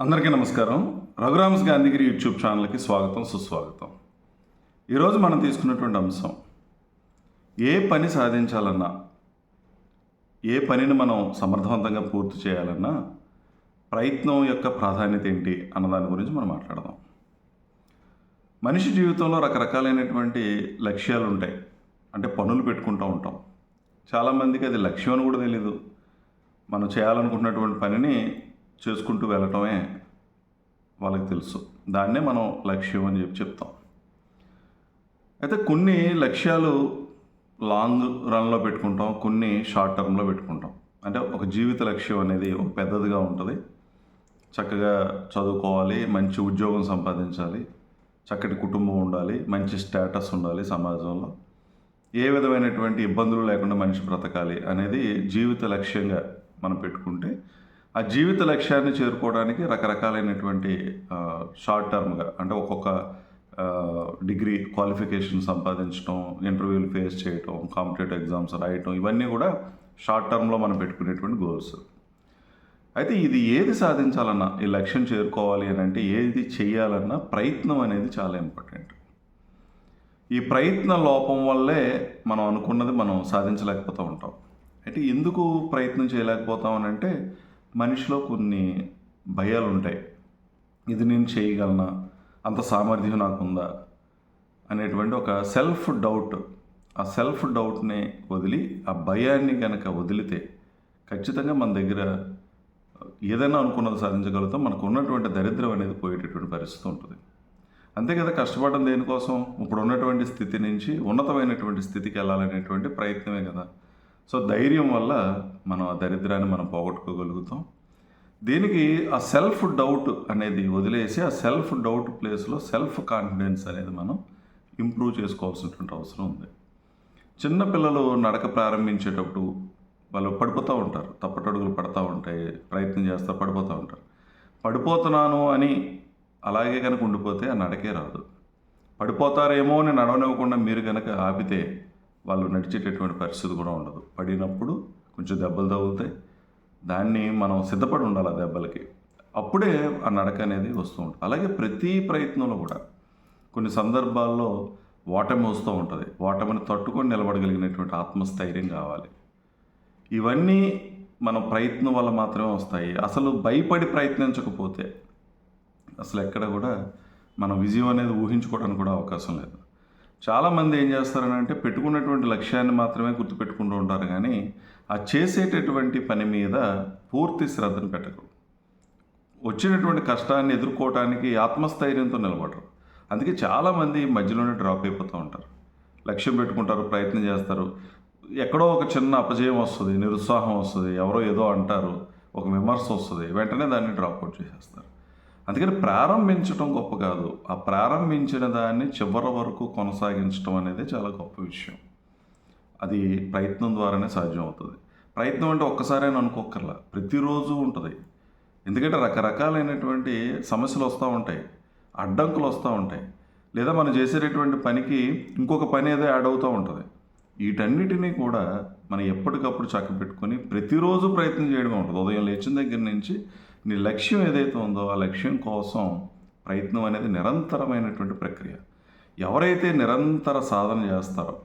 అందరికీ నమస్కారం. రఘురామ్స్ గాంధీగిరి యూట్యూబ్ ఛానల్కి స్వాగతం సుస్వాగతం. ఈరోజు మనం తీసుకున్నటువంటి అంశం ఏ పని సాధించాలన్నా ఏ పనిని మనం సమర్థవంతంగా పూర్తి చేయాలన్నా ప్రయత్నం యొక్క ప్రాధాన్యత ఏంటి అన్న దాని గురించి మనం మాట్లాడదాం. మనిషి జీవితంలో రకరకాలైనటువంటి లక్ష్యాలు ఉంటాయి అంటే పనులు పెట్టుకుంటూ ఉంటాం. చాలామందికి అది లక్ష్యం అని కూడా తెలీదు. మనం చేయాలనుకున్నటువంటి పనిని చేసుకుంటూ వెళ్ళటమే వాళ్ళకి తెలుసు. దాన్నే మనం లక్ష్యం అని చెప్పి చెప్తాం. అయితే కొన్ని లక్ష్యాలు లాంగ్ రన్లో పెట్టుకుంటాం కొన్ని షార్ట్ టర్మ్లో పెట్టుకుంటాం. అంటే ఒక జీవిత లక్ష్యం అనేది ఒక పెద్దదిగా ఉంటుంది. చక్కగా చదువుకోవాలి మంచి ఉద్యోగం సంపాదించాలి చక్కటి కుటుంబం ఉండాలి మంచి స్టేటస్ ఉండాలి సమాజంలో. ఏ విధమైనటువంటి ఇబ్బందులు లేకుండా మనిషి బ్రతకాలి అనేది జీవిత లక్ష్యంగా మనం పెట్టుకుంటే ఆ జీవిత లక్ష్యాన్ని చేరుకోవడానికి రకరకాలైనటువంటి షార్ట్ టర్మ్గా అంటే ఒక్కొక్క డిగ్రీ క్వాలిఫికేషన్ సంపాదించడం ఇంటర్వ్యూలు ఫేస్ చేయటం కాంపిటేటివ్ ఎగ్జామ్స్ రాయటం ఇవన్నీ కూడా షార్ట్ టర్మ్లో మనం పెట్టుకునేటువంటి గోల్స్ అయితే ఇది ఏది సాధించాలన్నా ఈ లక్ష్యం చేరుకోవాలి అని అంటే ఏది చేయాలన్నా ప్రయత్నం అనేది చాలా ఇంపార్టెంట్ ఈ ప్రయత్న లోపం వల్లే మనం అనుకున్నది మనం సాధించలేకపోతూ ఉంటాం. అయితే ఎందుకు ప్రయత్నం చేయలేకపోతాం అని అంటే మనిషిలో కొన్ని భయాలు ఉంటాయి ఇది నేను చేయగలనా? అంత సామర్థ్యం నాకుందా? అనేటువంటి ఒక సెల్ఫ్ డౌట్. ఆ సెల్ఫ్ డౌట్ని వదిలి ఆ భయాన్ని కనుక వదిలితే ఖచ్చితంగా మన దగ్గర ఏదైనా అనుకున్నది సాధించగలుగుతాం. మనకు ఉన్నటువంటి దరిద్రం అనేది పోయేటటువంటి పరిస్థితి ఉంటుంది. అంతే కదా కష్టపడడం దేనికోసం? ఇప్పుడు ఉన్నటువంటి స్థితి నుంచి ఉన్నతమైనటువంటి స్థితికి వెళ్ళాలనేటువంటి ప్రయత్నమే కదా. సో ధైర్యం వల్ల మనం ఆ దరిద్రాన్ని మనం పోగొట్టుకోగలుగుతాం. దీనికి ఆ సెల్ఫ్ డౌట్ అనేది వదిలేసి ఆ సెల్ఫ్ డౌట్ ప్లేస్లో సెల్ఫ్ కాన్ఫిడెన్స్ అనేది మనం ఇంప్రూవ్ చేసుకోవాల్సినటువంటి అవసరం ఉంది. చిన్నపిల్లలు నడక ప్రారంభించేటప్పుడు వాళ్ళు పడిపోతూ ఉంటారు. తప్పటడుగులు పడతా ఉంటాయి ప్రయత్నం చేస్తూ పడిపోతూ ఉంటారు. పడిపోతున్నాను అని అలాగే కనుక ఉండిపోతే ఆ నడకే రాదు. పడిపోతారేమో అని నడవనివ్వకుండా మీరు కనుక ఆపితే వాళ్ళు నడిచేటటువంటి పరిస్థితి కూడా ఉండదు. పడినప్పుడు కొంచెం దెబ్బలు తగులుతాయి దాన్ని మనం సిద్ధపడి ఉండాలి ఆ దెబ్బలకి. అప్పుడే ఆ నడక అనేది వస్తూ ఉంటుంది. అలాగే ప్రతి ప్రయత్నంలో కూడా కొన్ని సందర్భాల్లో ఓటమి వస్తూ ఉంటుంది. ఓటమిని తట్టుకొని నిలబడగలిగినటువంటి ఆత్మస్థైర్యం కావాలి. ఇవన్నీ మన ప్రయత్నం వల్ల మాత్రమే వస్తాయి. అసలు భయపడి ప్రయత్నించకపోతే అసలు ఎక్కడ కూడా మనం విజయం అనేది ఊహించుకోవడానికి కూడా అవకాశం లేదు. చాలామంది ఏం చేస్తారనంటే పెట్టుకున్నటువంటి లక్ష్యాన్ని మాత్రమే గుర్తుపెట్టుకుంటూ ఉంటారు కానీ ఆ చేసేటటువంటి పని మీద పూర్తి శ్రద్ధను పెట్టరు. వచ్చినటువంటి కష్టాన్ని ఎదుర్కోవటానికి ఆత్మస్థైర్యంతో నిలబడరు. అందుకే చాలామంది మధ్యలోనే డ్రాప్ అయిపోతూ ఉంటారు. లక్ష్యం పెట్టుకుంటారు ప్రయత్నం చేస్తారు. ఎక్కడో ఒక చిన్న అపజయం వస్తుంది నిరుత్సాహం వస్తుంది ఎవరో ఏదో అంటారు ఒక విమర్శ వస్తుంది వెంటనే దాన్ని డ్రాప్ అవుట్ చేసేస్తారు. అందుకని ప్రారంభించడం గొప్ప కాదు. ఆ ప్రారంభించిన దాన్ని చివరి వరకు కొనసాగించడం అనేది చాలా గొప్ప విషయం. అది ప్రయత్నం ద్వారానే సాధ్యం అవుతుంది ప్రయత్నం అంటే ఒక్కసారి అనుకోకర్లా ప్రతిరోజు ఉంటుంది. ఎందుకంటే రకరకాలైనటువంటి సమస్యలు వస్తూ ఉంటాయి. అడ్డంకులు వస్తూ ఉంటాయి. లేదా మనం చేసేటటువంటి పనికి ఇంకొక పని ఏదో యాడ్ అవుతూ ఉంటుంది. వీటన్నిటినీ కూడా మనం ఎప్పటికప్పుడు చక్కబెట్టుకొని ప్రతిరోజు ప్రయత్నం చేయడమే ఉంటుంది. ఉదయం లేచిన దగ్గర నుంచి నీ లక్ష్యం ఏదైతే ఉందో ఆ లక్ష్యం కోసం ప్రయత్నం అనేది నిరంతరమైనటువంటి ప్రక్రియ. ఎవరైతే నిరంతర సాధన చేస్తారో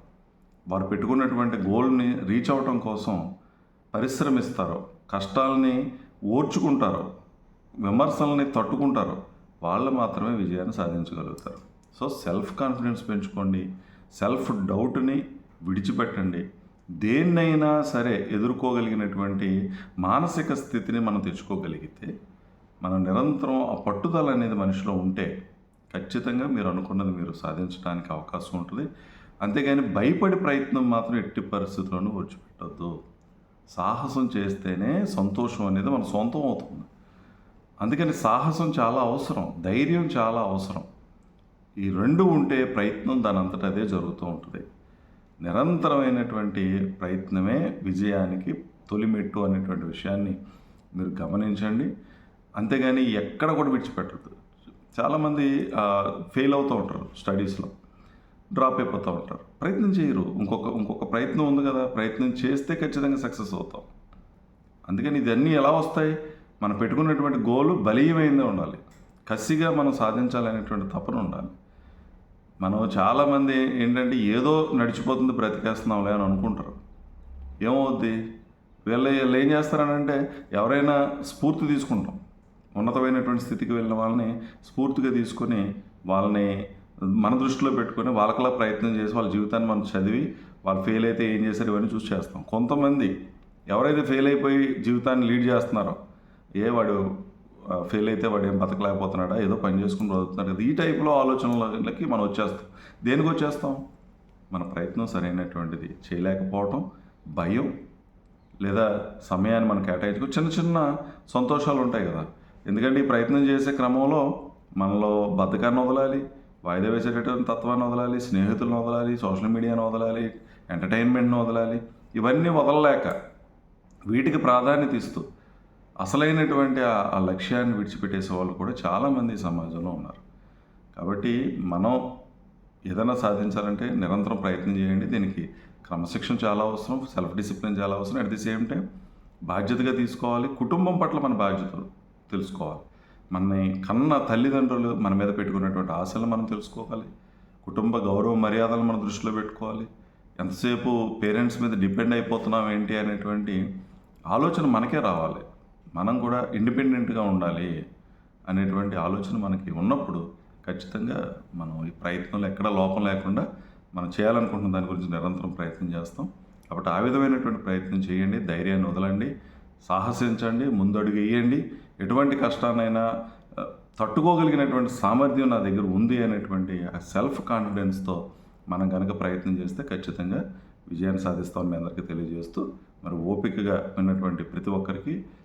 వారు పెట్టుకున్నటువంటి గోల్ని రీచ్ అవటం కోసం పరిశ్రమిస్తారో కష్టాలని ఓర్చుకుంటారో విమర్శల్ని తట్టుకుంటారో వాళ్ళు మాత్రమే విజయాన్ని సాధించగలుగుతారు. సో సెల్ఫ్ కాన్ఫిడెన్స్ పెంచుకోండి. సెల్ఫ్ డౌట్ని విడిచిపెట్టండి. దేన్నైనా సరే ఎదుర్కోగలిగినటువంటి మానసిక స్థితిని మనం తెచ్చుకోగలిగితే మనం నిరంతరం ఆ పట్టుదల అనేది మనిషిలో ఉంటే ఖచ్చితంగా మీరు అనుకున్నది మీరు సాధించడానికి అవకాశం ఉంటుంది. అంతేగాని భయపడి ప్రయత్నం మాత్రం ఎట్టి పరిస్థితుల్లోనూ విడిచిపెట్టద్దు. సాహసం చేస్తేనే సంతోషం అనేది మన సొంతం అవుతుంది. అందుకని సాహసం చాలా అవసరం ధైర్యం చాలా అవసరం. ఈ రెండు ఉంటే ప్రయత్నం దాని అంతటా అదే జరుగుతూ ఉంటుంది. నిరంతరమైనటువంటి ప్రయత్నమే విజయానికి తొలిమెట్టు అనేటువంటి విషయాన్ని మీరు గమనించండి. అంతేగాని ఎక్కడ కూడా విడిచిపెట్టద్దు. చాలామంది ఫెయిల్ అవుతూ ఉంటారు స్టడీస్లో. డ్రాప్ అయిపోతూ ఉంటారు. ప్రయత్నం చేయరు. ఇంకొక ఇంకొక ప్రయత్నం ఉంది కదా ప్రయత్నం చేస్తే ఖచ్చితంగా సక్సెస్ అవుతాం. అందుకని ఇదన్నీ ఎలా వస్తాయి? మనం పెట్టుకున్నటువంటి గోలు బలీయమైందే ఉండాలి. కసిగా మనం సాధించాలనేటువంటి తపన ఉండాలి. మనం చాలామంది ఏంటంటే ఏదో నడిచిపోతుంది బ్రతికేస్తున్నాంలే అని అనుకుంటారు. ఏమవుద్ది? వీళ్ళు వీళ్ళు ఏం చేస్తారనంటే ఎవరైనా స్ఫూర్తి తీసుకుంటాం. ఉన్నతమైనటువంటి స్థితికి వెళ్ళిన వాళ్ళని స్ఫూర్తిగా తీసుకొని వాళ్ళని మన దృష్టిలో పెట్టుకొని వాళ్ళకలా ప్రయత్నం చేసి వాళ్ళ జీవితాన్ని మనం చదివి వాళ్ళు ఫెయిల్ అయితే ఏం చేశారు ఇవన్నీ చూసి చేస్తాం. కొంతమంది ఎవరైతే ఫెయిల్ అయిపోయి జీవితాన్ని లీడ్ చేస్తున్నారో ఏ వాడు ఫెయిల్ అయితే వాడు ఏం బతకలేకపోతున్నాడా? ఏదో పని చేసుకుని బ్రతుకుతున్నాడు కదా. ఈ టైప్లో ఆలోచనలకి మనం వచ్చేస్తాం. దేనికి వచ్చేస్తాం? మన ప్రయత్నం సరైనటువంటిది. చేయలేకపోవటం భయం లేదా సమయాన్ని మనం కేటాయించుకో చిన్న చిన్న సంతోషాలు ఉంటాయి కదా. ఎందుకంటే ఈ ప్రయత్నం చేసే క్రమంలో మనలో బద్ధకాన్ని వదలాలి వాయిదా వేసేటటువంటి తత్వాన్ని వదలాలి స్నేహితులను వదలాలి సోషల్ మీడియాను వదలాలి ఎంటర్టైన్మెంట్ను వదలాలి. ఇవన్నీ వదలలేక వీటికి ప్రాధాన్యత ఇస్తూ అసలైనటువంటి ఆ- లక్ష్యాన్ని విడిచిపెట్టేసే వాళ్ళు కూడా చాలామంది సమాజంలో ఉన్నారు. కాబట్టి మనం ఏదైనా సాధించాలంటే నిరంతరం ప్రయత్నం చేయండి. దీనికి క్రమశిక్షణ చాలా అవసరం సెల్ఫ్ డిసిప్లిన్ చాలా అవసరం. అట్ ది సేమ్ టైం బాధ్యతగా తీసుకోవాలి. కుటుంబం పట్ల మన బాధ్యతలు తెలుసుకోవాలి. మనని కన్న తల్లిదండ్రులు మన మీద పెట్టుకున్నటువంటి ఆశలు మనం తెలుసుకోవాలి. కుటుంబ గౌరవ మర్యాదలు మన దృష్టిలో పెట్టుకోవాలి. ఎంతసేపు పేరెంట్స్ మీద డిపెండ్ అయిపోతున్నాం ఏంటి అనేటువంటి ఆలోచన మనకే రావాలి. మనం కూడా ఇండిపెండెంట్గా ఉండాలి అనేటువంటి ఆలోచన మనకి ఉన్నప్పుడు ఖచ్చితంగా మనం ఈ ప్రయత్నంలో ఎక్కడ లోపం లేకుండా మనం చేయాలనుకుంటున్న దాని గురించి నిరంతరం ప్రయత్నం చేస్తాం. కాబట్టి ఆ విధమైనటువంటి ప్రయత్నం చేయండి ధైర్యాన్ని వదలండి సాహసించండి ముందడుగు వేయండి. ఎటువంటి కష్టాన్నైనా తట్టుకోగలిగినటువంటి సామర్థ్యం నా దగ్గర ఉంది అనేటువంటి ఆ సెల్ఫ్ కాన్ఫిడెన్స్తో మనం కనుక ప్రయత్నం చేస్తే ఖచ్చితంగా విజయాన్ని సాధిస్తామని మీ అందరికీ తెలియజేస్తూ మరి ఓపికగా ఉన్నటువంటి ప్రతి ఒక్కరికి